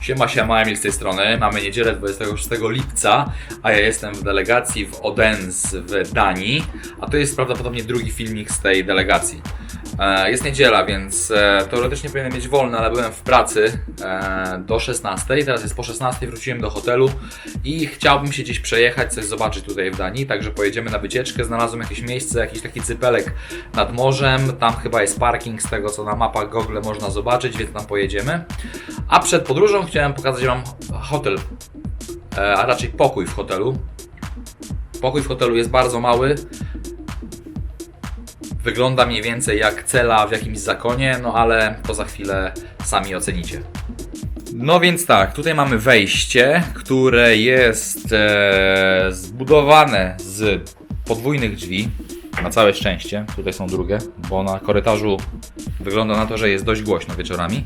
Siema, siema, Emil z tej strony. Mamy niedzielę 26 lipca, a ja jestem w delegacji w Odense w Danii, a to jest prawdopodobnie drugi filmik z tej delegacji. E, Jest niedziela, więc e, teoretycznie powinienem mieć wolne, ale byłem w pracy e, do 16, teraz jest po 16, wróciłem do hotelu i chciałbym się gdzieś przejechać, coś zobaczyć tutaj w Danii, także pojedziemy na wycieczkę, znalazłem jakieś miejsce, jakiś taki cypelek nad morzem, tam chyba jest parking z tego co na mapach Google można zobaczyć, więc tam pojedziemy. A przed podróżą chciałem pokazać Wam hotel, a raczej pokój w hotelu. Pokój w hotelu jest bardzo mały. Wygląda mniej więcej jak cela w jakimś zakonie, no ale to za chwilę sami ocenicie. No więc tak, tutaj mamy wejście, które jest e, zbudowane z podwójnych drzwi. Na całe szczęście, tutaj są drugie, bo na korytarzu wygląda na to, że jest dość głośno wieczorami.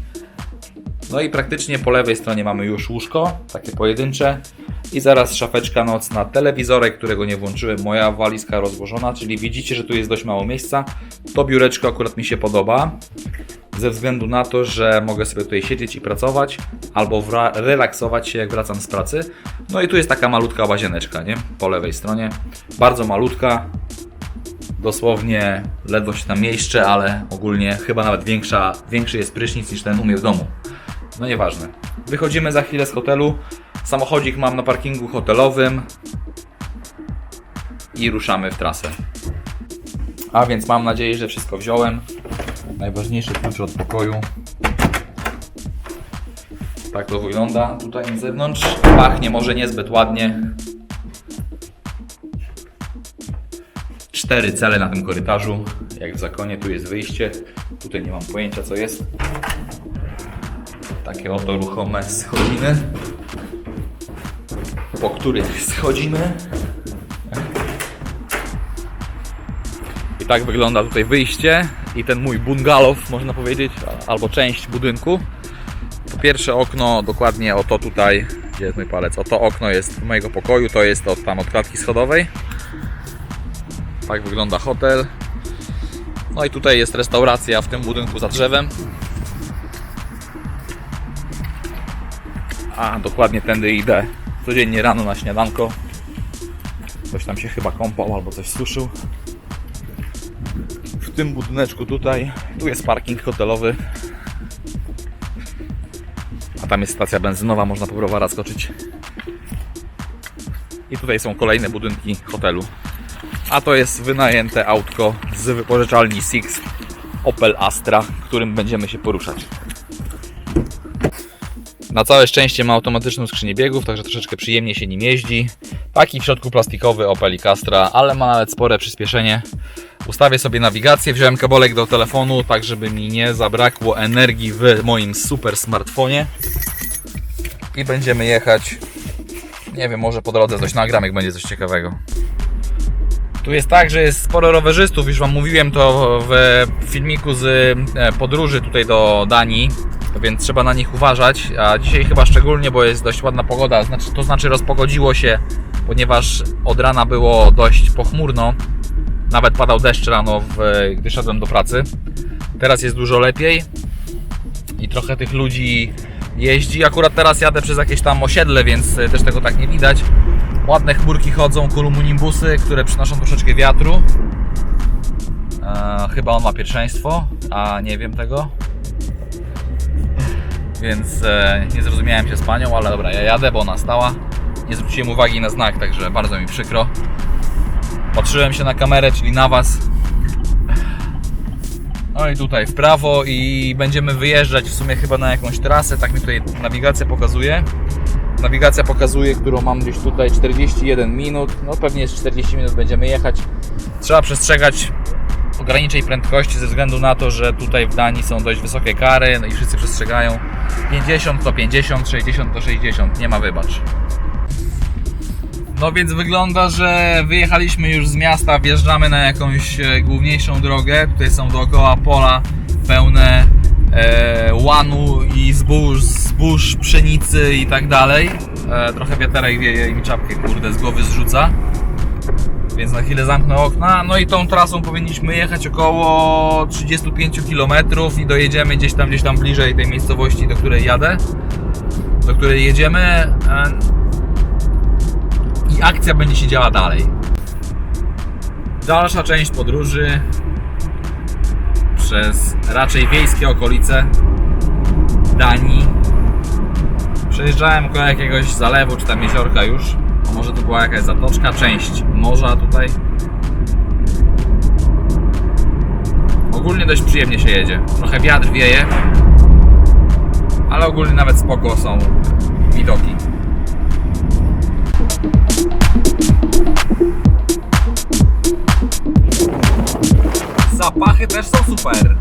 No i praktycznie po lewej stronie mamy już łóżko, takie pojedyncze. I zaraz szafeczka nocna, telewizorek, którego nie włączyłem, moja walizka rozłożona, czyli widzicie, że tu jest dość mało miejsca. To biureczko akurat mi się podoba, ze względu na to, że mogę sobie tutaj siedzieć i pracować, albo relaksować się jak wracam z pracy. No i tu jest taka malutka łazieneczka, nie? Po lewej stronie. Bardzo malutka, dosłownie ledwo się tam mieszczę, ale ogólnie chyba nawet większa, większy jest prysznic niż ten u mnie w domu. No nieważne. Wychodzimy za chwilę z hotelu. Samochodzik mam na parkingu hotelowym. I ruszamy w trasę. A więc mam nadzieję, że wszystko wziąłem. Najważniejszy klucz od pokoju. Tak to wygląda tutaj na zewnątrz. Pachnie może niezbyt ładnie. Cztery cele na tym korytarzu. Jak w zakonie, tu jest wyjście. Tutaj nie mam pojęcia co jest. Takie oto ruchome schodziny, po których schodzimy. I tak wygląda tutaj wyjście i ten mój bungalow, można powiedzieć, albo część budynku. To pierwsze okno, dokładnie oto tutaj, gdzie jest mój palec, oto okno jest mojego pokoju, to jest od tam od klatki schodowej. Tak wygląda hotel. No i tutaj jest restauracja w tym budynku za drzewem. A dokładnie tędy idę codziennie rano na śniadanko. Ktoś tam się chyba kąpał albo coś suszył. W tym budyneczku tutaj, tu jest parking hotelowy. A tam jest stacja benzynowa, można po browara skoczyć. I tutaj są kolejne budynki hotelu. A to jest wynajęte autko z wypożyczalni Six Opel Astra, którym będziemy się poruszać. Na całe szczęście ma automatyczną skrzynię biegów, także troszeczkę przyjemnie się nim jeździ. Taki w środku plastikowy Opel Astra, ale ma nawet spore przyspieszenie. Ustawię sobie nawigację, wziąłem kabolek do telefonu, tak żeby mi nie zabrakło energii w moim super smartfonie. I będziemy jechać. Nie wiem, może po drodze coś nagram, jak będzie coś ciekawego. Tu jest tak, że jest sporo rowerzystów, już Wam mówiłem to w filmiku z e, podróży tutaj do Danii, więc trzeba na nich uważać, a dzisiaj chyba szczególnie, bo jest dość ładna pogoda, znaczy, to znaczy rozpogodziło się, ponieważ od rana było dość pochmurno, nawet padał deszcz rano, w, gdy szedłem do pracy. Teraz jest dużo lepiej i trochę tych ludzi jeździ. Akurat teraz jadę przez jakieś tam osiedle, więc e, też tego tak nie widać. Ładne chmurki chodzą, kolumnimbusy, które przynoszą troszeczkę wiatru. E, chyba on ma pierwszeństwo, a nie wiem tego. Więc e, nie zrozumiałem się z panią, ale dobra, ja jadę, bo ona stała. Nie zwróciłem uwagi na znak, także bardzo mi przykro. Patrzyłem się na kamerę, czyli na Was. No i tutaj w prawo i będziemy wyjeżdżać w sumie chyba na jakąś trasę, tak mi tutaj nawigacja pokazuje. Nawigacja pokazuje, którą mam gdzieś tutaj 41 minut. No pewnie jest 40 minut będziemy jechać. Trzeba przestrzegać ograniczej prędkości ze względu na to, że tutaj w Danii są dość wysokie kary no i wszyscy przestrzegają 50 to 50, 60 to 60, nie ma wybacz. No więc wygląda, że wyjechaliśmy już z miasta, wjeżdżamy na jakąś e, główniejszą drogę. Tutaj są dookoła pola pełne e, łanu i zbóż, zbóż, pszenicy i tak dalej. E, trochę wiaterek wieje i mi czapkę kurde z głowy zrzuca. Więc na chwilę zamknę okna. No i tą trasą powinniśmy jechać około 35 km i dojedziemy gdzieś tam, gdzieś tam bliżej tej miejscowości, do której jadę. do której jedziemy e, i akcja będzie się działa dalej. Dalsza część podróży przez raczej wiejskie okolice Danii. Przejeżdżałem koło jakiegoś zalewu czy tam jeziorka już. Może to była jakaś zatoczka, część morza tutaj. Ogólnie dość przyjemnie się jedzie. Trochę wiatr wieje, ale ogólnie nawet spoko są widoki. Zapachy też są super.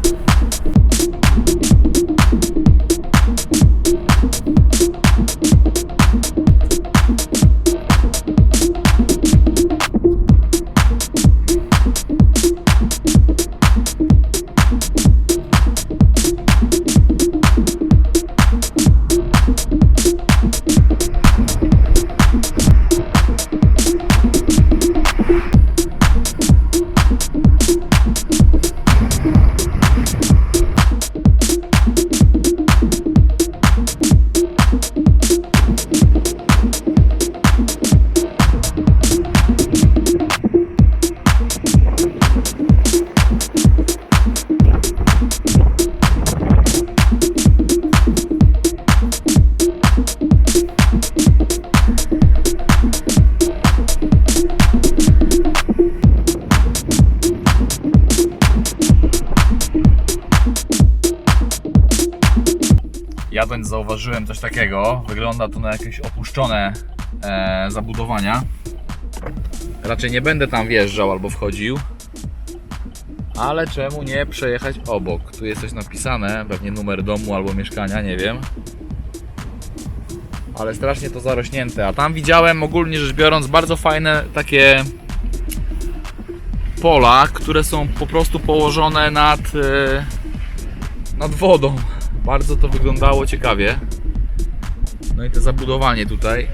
Jadąc zauważyłem coś takiego. Wygląda to na jakieś opuszczone e, zabudowania. Raczej nie będę tam wjeżdżał albo wchodził. Ale czemu nie przejechać obok? Tu jest coś napisane, pewnie numer domu albo mieszkania, nie wiem. Ale strasznie to zarośnięte. A tam widziałem ogólnie rzecz biorąc bardzo fajne takie pola, które są po prostu położone nad, e, nad wodą. Bardzo to wyglądało ciekawie. No i to zabudowanie tutaj.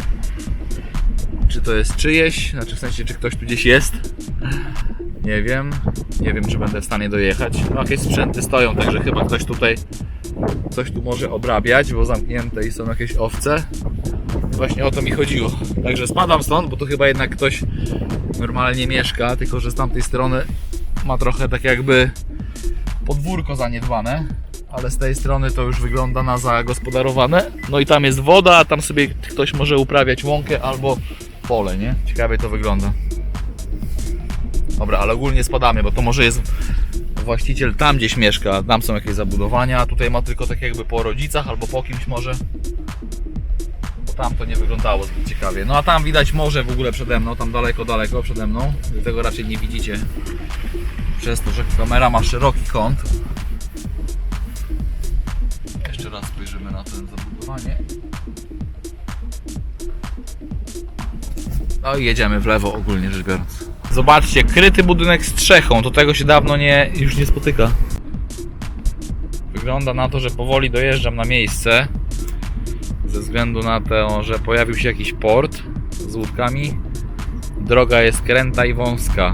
Czy to jest czyjeś? Znaczy w sensie, czy ktoś tu gdzieś jest? Nie wiem. Nie wiem, czy będę w stanie dojechać. No, jakieś sprzęty stoją, także chyba ktoś tutaj coś tu może obrabiać, bo zamknięte i są jakieś owce. Właśnie o to mi chodziło. Także spadam stąd, bo tu chyba jednak ktoś normalnie mieszka, tylko że z tamtej strony ma trochę tak jakby podwórko zaniedbane, ale z tej strony to już wygląda na zagospodarowane. No i tam jest woda, a tam sobie ktoś może uprawiać łąkę albo pole, nie? Ciekawie to wygląda. Dobra, ale ogólnie spadamy, bo to może jest właściciel tam gdzieś mieszka, tam są jakieś zabudowania, a tutaj ma tylko tak jakby po rodzicach albo po kimś może. Bo tam to nie wyglądało zbyt ciekawie. No a tam widać morze w ogóle przede mną, tam daleko, daleko przede mną. Tego raczej nie widzicie. Przez to, że kamera ma szeroki kąt. Jeszcze raz spojrzymy na to zabudowanie. No i jedziemy w lewo ogólnie rzecz biorąc. Zobaczcie, kryty budynek strzechą, to tego się dawno nie, już nie spotyka. Wygląda na to, że powoli dojeżdżam na miejsce. Ze względu na to, że pojawił się jakiś port z łódkami. Droga jest kręta i wąska.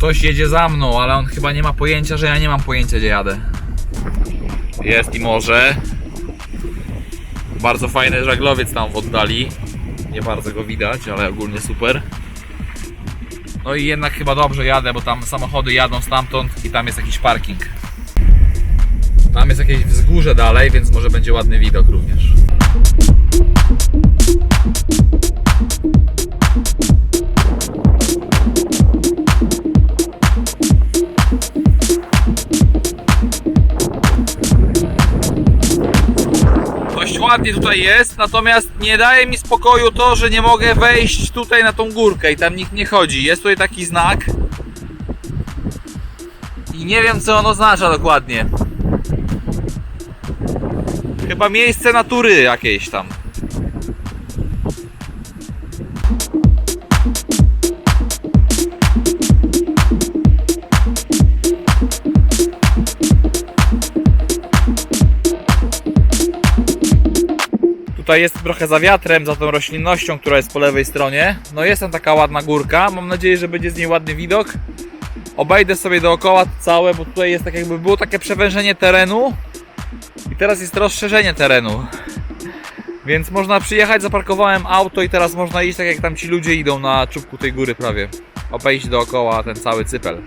Ktoś jedzie za mną, ale on chyba nie ma pojęcia, że ja nie mam pojęcia, gdzie jadę. Jest i morze. Bardzo fajny żaglowiec tam w oddali. Nie bardzo go widać, ale ogólnie super. No i jednak chyba dobrze jadę, bo tam samochody jadą stamtąd i tam jest jakiś parking. Tam jest jakieś wzgórze dalej, więc może będzie ładny widok również. Ładnie tutaj jest, natomiast nie daje mi spokoju to, że nie mogę wejść tutaj na tą górkę i tam nikt nie chodzi. Jest tutaj taki znak. I nie wiem co on oznacza dokładnie. Chyba miejsce natury jakieś tam. Tutaj jest trochę za wiatrem, za tą roślinnością, która jest po lewej stronie. No jest tam taka ładna górka. Mam nadzieję, że będzie z niej ładny widok. Obejdę sobie dookoła całe, bo tutaj jest tak jakby było takie przewężenie terenu. I teraz jest rozszerzenie terenu. Więc można przyjechać, zaparkowałem auto i teraz można iść tak jak tam ci ludzie idą na czubku tej góry prawie. Obejść dookoła ten cały cypel.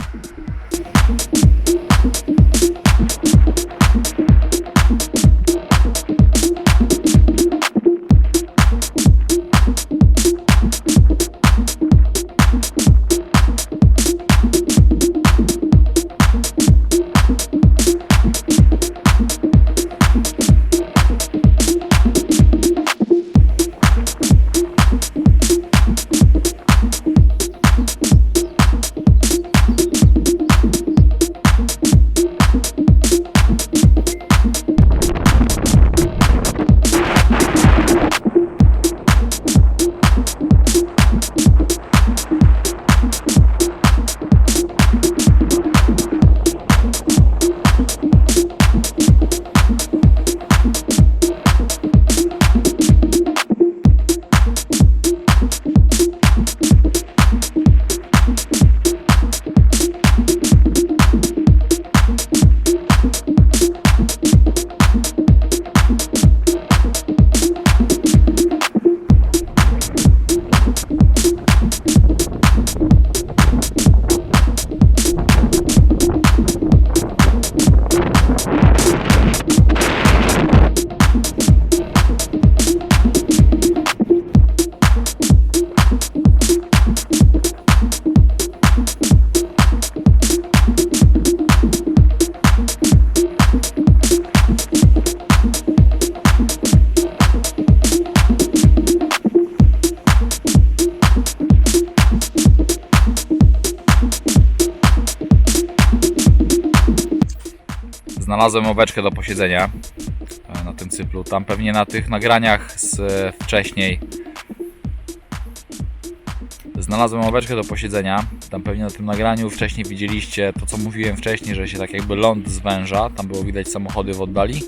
Znalazłem ławeczkę do posiedzenia e, na tym cyplu. Tam pewnie na tych nagraniach z e, wcześniej znalazłem ławeczkę do posiedzenia. Tam pewnie na tym nagraniu wcześniej widzieliście to, co mówiłem wcześniej, że się tak jakby ląd zwęża. Tam było widać samochody w oddali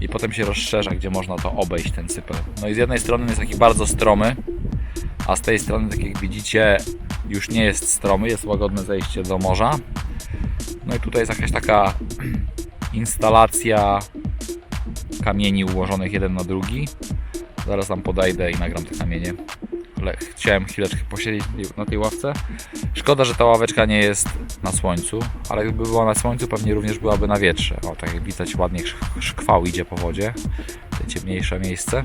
i potem się rozszerza, gdzie można to obejść ten cypel. No i z jednej strony jest taki bardzo stromy, a z tej strony, tak jak widzicie, już nie jest stromy, jest łagodne zejście do morza. No i tutaj jest jakaś taka instalacja kamieni ułożonych jeden na drugi. Zaraz tam podejdę i nagram te kamienie. Ale chciałem chwileczkę posiedzieć na tej ławce. Szkoda, że ta ławeczka nie jest na słońcu, ale gdyby była na słońcu, pewnie również byłaby na wietrze. O, tak jak widać, ładnie szk- szkwał idzie po wodzie. Te ciemniejsze miejsce.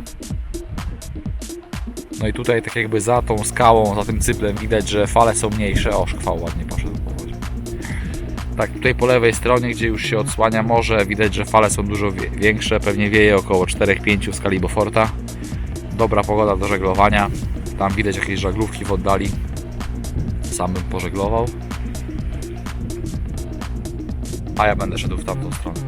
No i tutaj tak jakby za tą skałą, za tym cyplem widać, że fale są mniejsze. O, szkwał ładnie. Tak, tutaj po lewej stronie, gdzie już się odsłania morze, widać, że fale są dużo większe. Pewnie wieje około 4-5 w skali Beauforta. Dobra pogoda do żeglowania. Tam widać jakieś żaglówki w oddali. Sam bym pożeglował. A ja będę szedł w tamtą stronę.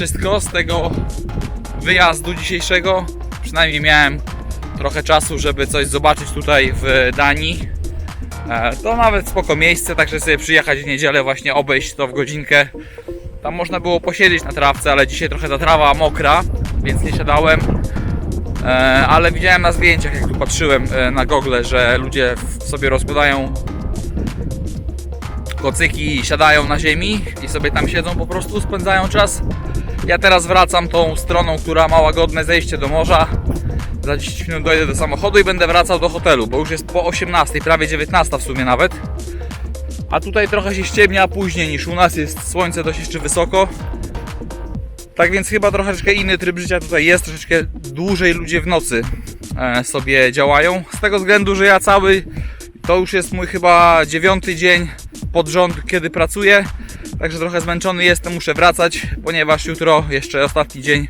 Wszystko z tego wyjazdu dzisiejszego. Przynajmniej miałem trochę czasu, żeby coś zobaczyć tutaj w Danii. E, To nawet spoko miejsce, także sobie przyjechać w niedzielę, właśnie obejść to w godzinkę. Tam można było posiedzieć na trawce, ale dzisiaj trochę ta trawa mokra, więc nie siadałem. E, Ale widziałem na zdjęciach, jak tu patrzyłem e, na gogle, że ludzie sobie rozkładają kocyki siadają na ziemi i sobie tam siedzą po prostu, spędzają czas. Ja teraz wracam tą stroną, która ma łagodne zejście do morza. Za 10 minut dojdę do samochodu i będę wracał do hotelu, bo już jest po 18, prawie 19 w sumie nawet. A tutaj trochę się ściemnia później niż u nas, jest słońce dość jeszcze wysoko. Tak więc chyba troszeczkę inny tryb życia tutaj jest, troszeczkę dłużej ludzie w nocy e, sobie działają. Z tego względu, że ja cały, to już jest mój chyba dziewiąty dzień pod rząd, kiedy pracuję. Także trochę zmęczony jestem, muszę wracać, ponieważ jutro jeszcze ostatni dzień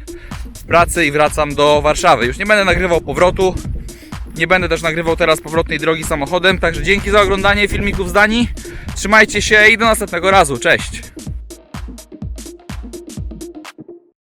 pracy i wracam do Warszawy. Już nie będę nagrywał powrotu. Nie będę też nagrywał teraz powrotnej drogi samochodem. Także dzięki za oglądanie filmików z Danii. Trzymajcie się i do następnego razu. Cześć!